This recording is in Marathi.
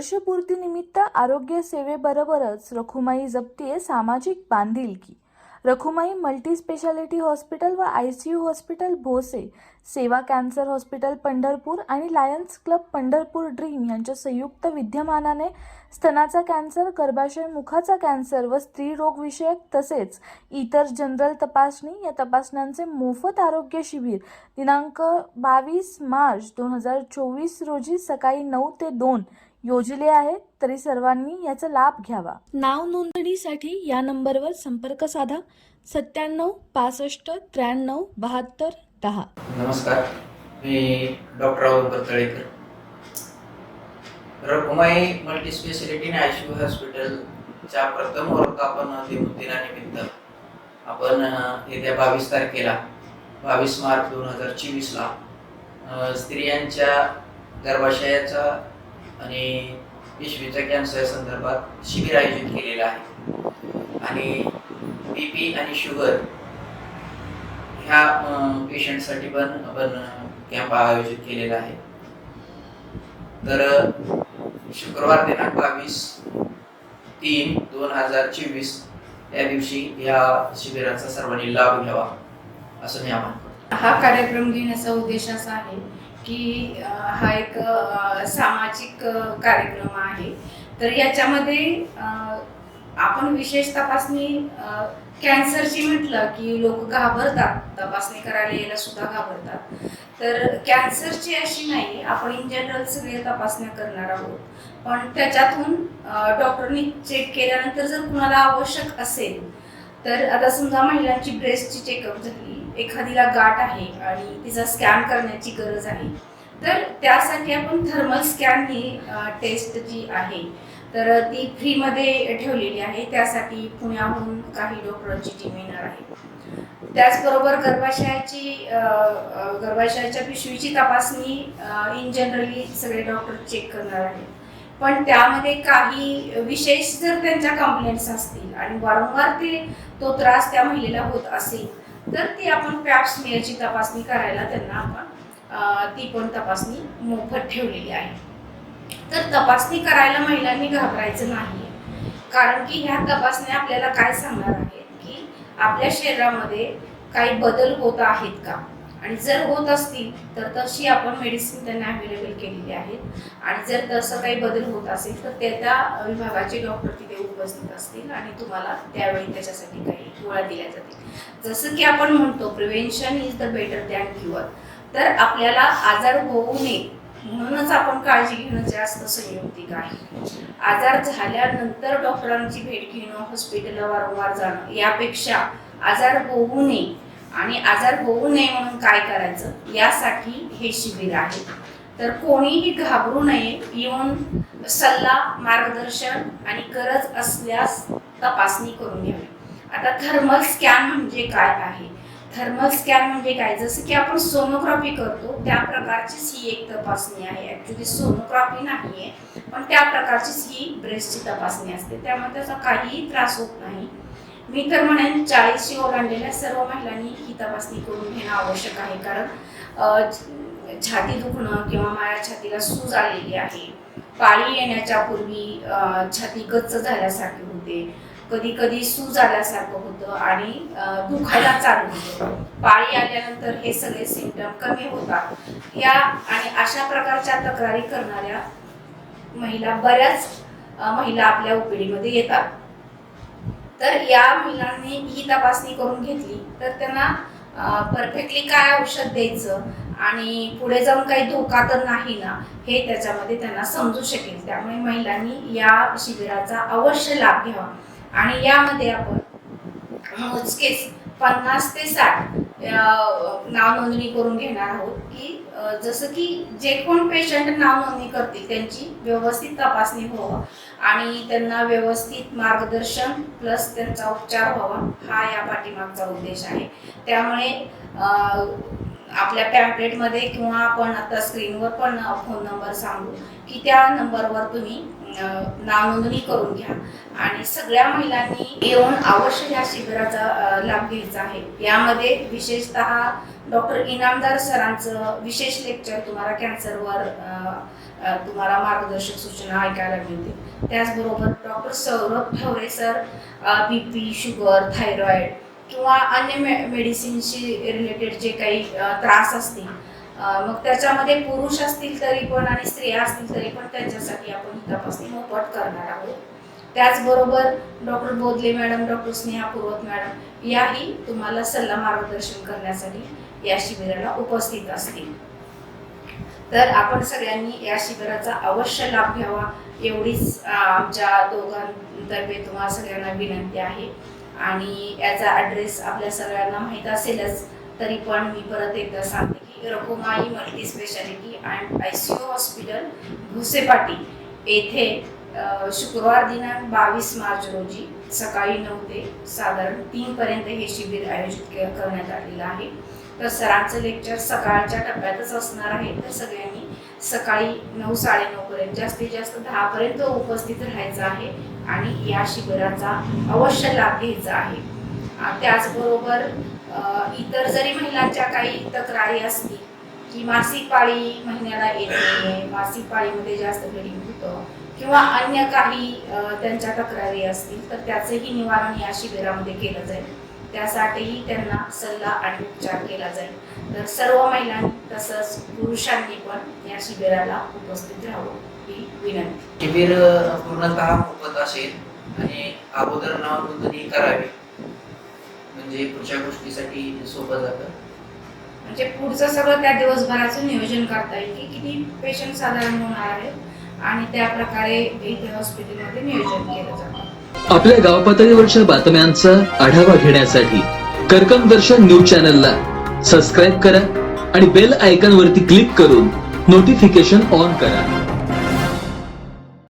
वर्षपूर्तीनिमित्त आरोग्य सेवेबरोबरच रखुमाई जपतीये सामाजिक बांधिलकी. रखुमाई मल्टी स्पेशालिटी हॉस्पिटल व I C U hospital Bhose सेवा कॅन्सर हॉस्पिटल पंढरपूर आणि लायन्स क्लब पंढरपूर ड्रीम यांच्या संयुक्त विद्यमानाने स्तनाचा कॅन्सर गर्भाशय मुखाचा कॅन्सर व स्त्रीरोगविषयक तसेच इतर जनरल तपासणी या तपासण्यांचे मोफत आरोग्य शिबिर दिनांक बावीस मार्च दोन हजार चोवीस रोजी सकाळी नऊ ते दोन योजले आहे तरी सर्वांनी याचा लाभ घ्यावा. नाव नोंदणीसाठी या नंबरवर संपर्क साधा. सत्त्याण्णव पासष्ट त्र्याण्णव बहात्तर दहा. नमस्कार मी doctor Rahul Talekar Rakumai multi speciality आणि आयसीयू हॉस्पिटलच्या प्रथम वर्धापन दिनानिमित्त आपण येत्या बावीस तारखेला बावीस मार्च दोन हजार चोवीसला स्त्रियांच्या गर्भाशयाचा आणि पिशवीच्या कॅन्सर संदर्भात शिबिर आयोजित केलेलं आहे. आणि बी पी आणि शुगर ह्या पेशंटसाठी पण आपण कॅम्प आयोजित केलेला आहे. तर शुक्रवार दिनांक बावीस तीन दोन हजार चोवीस या दिवशी या शिबिराचा सर्वांनी लाभ घ्यावा असं मी आवाहन करतो. हा कार्यक्रम घेण्याचा उद्देश असा आहे की हा एक सामाजिक कार्यक्रम आहे. तर याच्यामध्ये आपण विशेष तपासणी कॅन्सरची म्हटलं की लोक घाबरतात. तपासणी करायला यायला सुद्धा घाबरतात. तर कॅन्सरची अशी नाही आपण इन जनरल सगळे तपासण्या करणार आहोत. पण त्याच्यातून डॉक्टरनी चेक केल्यानंतर जर कुणाला आवश्यक असेल तर आता समजा महिलांची ब्रेस्टची चेकअप झाली एखादीला गाठ आहे आणि तिचा स्कॅन करण्याची गरज आहे तर त्यासाठी आपण थर्मल स्कॅन ही टेस्ट जी आहे तर ती फ्रीमध्ये ठेवलेली आहे. त्यासाठी पुण्याहून काही डॉक्टरांची टीम येणार आहे. त्याचबरोबर गर्भाशयाची गर्भाशयाच्या पिशवीची तपासणी इन जनरली सगळे डॉक्टर चेक करणार आहेत. पण त्यामध्ये काही विशेष जर त्यांच्या कंप्लेंट्स असतील आणि वारंवार ते तो त्रास त्या महिलेला होत असेल तर ती आपण पॅप तपासणी करायला त्यांना आपण ती पण तपासणी मोफत ठेवलेली आहे. तर तपासणी करायला महिलांनी घाबरायचं नाही कारण की ह्या तपासण्या आपल्याला काय सांगणार आहेत? की आपल्या शरीरामध्ये काही बदल होत आहेत का? आणि जर होत असतील तर तशी आपण मेडिसिन त्यांना अवेलेबल केलेली आहेत. आणि जर तसं काही बदल होत असेल तर त्या त्या विभागाचे डॉक्टर तिथे उपस्थित असतील आणि तुम्हाला त्यावेळी त्याच्यासाठी काही गोळ्या दिल्या जातील. जसं की आपण म्हणतो prevention is the better than cure तर आपल्याला आजार होऊ नये म्हणूनच आपण काळजी घेणं जास्त संयुक्तिक आहे. आजार झाल्यानंतर डॉक्टरांची भेट घेणं हॉस्पिटलला वारंवार जाणं यापेक्षा आजार होऊ नये आणि आजार होऊ नये म्हणून काय करायचं? यासाठी हे शिबिर आहे. तर कोणीही घाबरू नये येऊन सल्ला मार्गदर्शन आणि गरज असल्यास तपासणी करून घ्यावी. आता थर्मल स्कॅन म्हणजे काय आहे? थर्मल स्कॅन म्हणजे काय? जसं की आपण सोनोग्राफी करतो त्या प्रकारचीच ही एक तपासणी आहे. ॲक्च्युली सोनोग्राफी नाही आहे पण त्या प्रकारचीच ही ब्रेस्टची तपासणी असते. त्यामुळे त्याचा काहीही त्रास होत नाही. मी तर म्हणेन चाळीसशी ओलांडलेल्या सर्व महिलांनी ही तपासणी करून घेणं आवश्यक आहे. कारण छाती दुखणं किंवा माझ्या छातीला सूज आलेली आहे. पाळी येण्याच्या पूर्वी छाती गच्च झाल्यासारखे होते. कधी कधी सूज आल्यासारखं होतं आणि दुखायला चालू होतं. पाळी आल्यानंतर हे सगळे सिमटम कमी होतात. या आणि अशा प्रकारच्या तक्रारी करणाऱ्या महिला बऱ्याच महिला आपल्या ओपीडीमध्ये येतात. तर या मुलांनी ही तपासणी करून घेतली. तर त्यांना परफेक्टली काय औषध द्यायचं आणि पुढे जाऊन काही धोका तर नाही ना हे त्याच्यामध्ये त्यांना समजू शकेल. त्यामुळे महिलांनी या शिबिराचा अवश्य लाभ घ्यावा. आणि यामध्ये आपण मोजकेच पन्नास ते साठ नाव नोंदणी करून घेणार आहोत की जसं की जे कोण पेशंट नाव नोंदणी करतील त्यांची व्यवस्थित तपासणी व्हावं आणि त्यांना व्यवस्थित मार्गदर्शन प्लस त्यांचा उपचार व्हावा हा या पाठीमागचा उद्देश आहे. त्यामुळे आपल्या पॅम्पलेटमध्ये किंवा आपण आता स्क्रीनवर पण फोन नंबर सांगू की त्या नंबरवर तुम्ही अं, नाव नोंदणी करून घ्या. आणि सगळ्या महिलांनी येऊन अवश्य या शिबिराचा लाभ घ्यायचा आहे. यामध्ये विशेषतः डॉक्टर इनामदार सरांचं विशेष लेक्चर तुम्हाला कॅन्सरवर तुम्हाला मार्गदर्शक सूचना ऐकायला मिळतील. त्याचबरोबर doctor Saurabh Thavare sir B P sugar thyroid किंवा अन्य मे मेडिसिनशी रिलेटेड जे काही त्रास असतील मग त्याच्यामध्ये पुरुष असतील तरी पण आणि स्त्रिया असतील तरी पण त्यांच्यासाठी आपण ही तपासणी मोफत करणार आहोत. त्याचबरोबर doctor Bodhale madam doctor Sneha Purvat madam याही तुम्हाला सल्ला मार्गदर्शन करण्यासाठी या शिबिराला उपस्थित असतील. तर आपण सगळ्यांनी या शिबिराचा अवश्य लाभ घ्यावा एवढीच आमच्या दोघांतर्फे तुम्हाला सगळ्यांना विनंती आहे. आणि याचा ॲड्रेस आपल्या सगळ्यांना माहीत असेलच तरी पण मी परत एकदा सांगते की Raghumai multi speciality and I C U hospital Bhusepati येथे शुक्रवार दिनांक बावीस मार्च रोजी सकाळी नऊ ते साधारण तीनपर्यंत हे शिबिर आयोजित के- करण्यात आलेलं आहे. तर सरांचं लेक्चर सकाळच्या टप्प्यातच असणार आहे. तर सगळ्यांनी सकाळी नऊ साडेनऊपर्यंत जास्तीत जास्त दहापर्यंत उपस्थित राहायचं आहे. आणि या शिबिराचा अवश्य लाभ घ्यायचा आहे. त्याचबरोबर इतर जरी महिलांच्या काही तक्रारी असतील की मासिक पाळी महिन्याला येत नाहीये मासिक पाळीमध्ये जास्त ब्लिडिंग होतं किंवा अन्य काही त्यांच्या तक्रारी असतील तर त्याचंही निवारण या शिबिरामध्ये केलं जाईल. त्यासाठीही त्यांना सल्ला आणि उपचार केला जाईल. तर सर्व महिलांनी तसंच पुरुषांनी पण या शिबिराला उपस्थित राहावं. ही विनंती. शिबिर पूर्णतः मोफत असेल आणि अगोदर नाव नोंदणी करावी. म्हणजे पुढच्या गोष्टीसाठी सोपं जातं. म्हणजे पुढचं सगळं त्या दिवसभराचं नियोजन करता येईल की किती पेशंट साधारण होणार आहेत आणि त्या प्रकारे इथे हॉस्पिटलमध्ये नियोजन केलं जातं. आपल्या गाव पातळीवरच्या बातम्यांचा आढावा घेण्यासाठी कर्कम दर्शन न्यूज चॅनलला सबस्क्राईब करा आणि बेल आयकॉन वरती क्लिक करून नोटिफिकेशन ऑन करा.